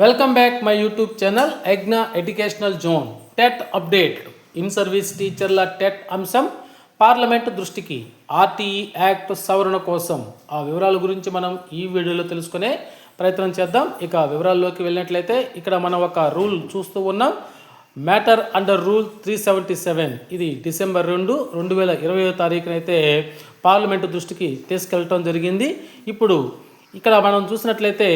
Welcome back my YouTube channel ఎగ్నా educational zone TET update in service టీచర్ల TET అంశం parliament దృష్టికి. RTE act సవరణ కోసం. ఆ వివరాల గురించి మనం ఈ వీడియోలో తెలుసుకునే ప్రయత్నం చేద్దాం. ఇక వివరాల్లోకి వెళ్ళినట్లయితే ఇక్కడ మనం ఒక రూల్ చూస్తూ ఉన్నాం. Matter under rule three seventy seven ఇది డిసెంబర్ రెండు రెండు వేల ఇరవై తారీఖునైతే పార్లమెంటు దృష్టికి తీసుకెళ్ళటం జరిగింది. ఇప్పుడు ఇక్కడ మనం చూసినట్లయితే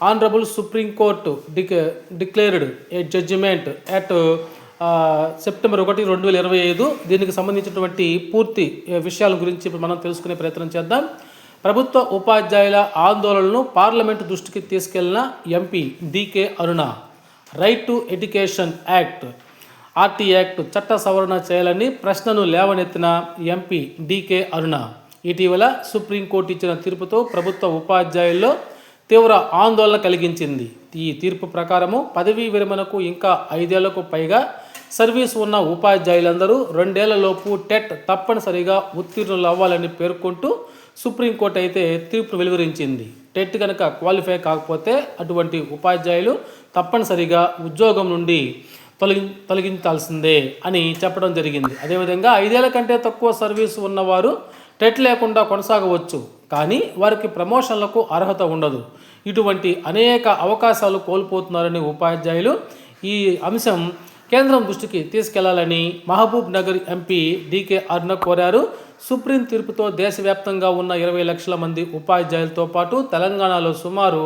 honourable supreme court Dick declared a judgement at September ఒకటి రెండు వేల ఇరవై ఐదు. దీనికి సంబంధించినటువంటి పూర్తి విషయాల గురించి ఇప్పుడు మనం తెలుసుకునే ప్రయత్నం చేద్దాం. ప్రభుత్వ ఉపాధ్యాయుల ఆందోళనను పార్లమెంటు దృష్టికి తీసుకెళ్ళిన MP D K Aruna. Right to education act RT act చట్ట సవరణ చేయాలని ప్రశ్నను లేవనెత్తిన ఎంపీ డికే అరుణ. ఇటీవల సుప్రీంకోర్టు ఇచ్చిన తీర్పుతో ప్రభుత్వ ఉపాధ్యాయుల్లో తీవ్ర ఆందోళన కలిగించింది. ఈ తీర్పు ప్రకారము పదవీ విరమణకు ఇంకా ఐదేళ్ళకు పైగా సర్వీస్ ఉన్న ఉపాధ్యాయులందరూ రెండేళ్ళలోపు టెట్ తప్పనిసరిగా ఉత్తీర్ణులు అవ్వాలని పేర్కొంటూ సుప్రీంకోర్టు అయితే తీర్పు వెలువరించింది. టెట్ కనుక క్వాలిఫై కాకపోతే అటువంటి ఉపాధ్యాయులు తప్పనిసరిగా ఉద్యోగం నుండి తొలగి తొలగించాల్సిందే అని చెప్పడం జరిగింది. అదేవిధంగా ఐదేళ్ళ కంటే తక్కువ సర్వీస్ ఉన్నవారు టెట్ లేకుండా కొనసాగవచ్చు. కానీ వారికి ప్రమోషన్లకు అర్హత ఉండదు. ఇటువంటి అనేక అవకాశాలు కోల్పోతున్నారని ఉపాధ్యాయులు ఈ అంశం కేంద్రం దృష్టికి తీసుకెళ్ళాలని Mahbubnagar MP D K Aruna కోరారు. సుప్రీం తీర్పుతో దేశవ్యాప్తంగా ఉన్న ఇరవై లక్షల మంది ఉపాధ్యాయులతో పాటు తెలంగాణలో సుమారు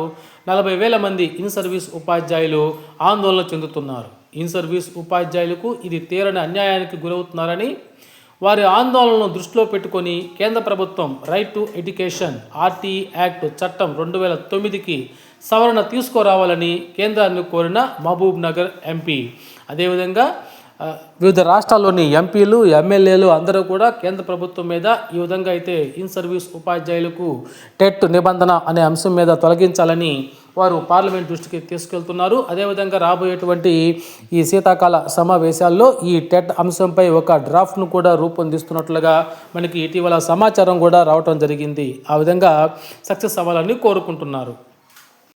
నలభై వేల మంది ఇన్ సర్వీస్ ఉపాధ్యాయులు ఆందోళన చెందుతున్నారు. ఇన్ సర్వీస్ ఉపాధ్యాయులకు ఇది తీరని అన్యాయానికి గురవుతున్నారని వారి ఆందోళనను దృష్టిలో పెట్టుకొని కేంద్ర ప్రభుత్వం right to education RT act చట్టం రెండు వేల తొమ్మిదికి సవరణ తీసుకురావాలని కేంద్రాన్ని కోరిన మహబూబ్ నగర్ ఎంపీ అదేవిధంగా వివిధ రాష్ట్రాల్లోని ఎంపీలు ఎమ్మెల్యేలు అందరూ కూడా కేంద్ర ప్రభుత్వం మీద ఈ విధంగా అయితే ఇన్ సర్వీస్ ఉపాధ్యాయులకు టెట్ నిబంధన అనే అంశం మీద తొలగించాలని వారు పార్లమెంట్ దృష్టికి తీసుకెళ్తున్నారు. అదేవిధంగా రాబోయేటువంటి ఈ శీతాకాల సమావేశాల్లో ఈ టెట్ అంశంపై ఒక డ్రాఫ్ట్ను కూడా రూపొందిస్తున్నట్లుగా మనకి ఇటీవల సమాచారం కూడా రావటం జరిగింది. ఆ విధంగా సక్సెస్ అవ్వాలని కోరుకుంటున్నారు.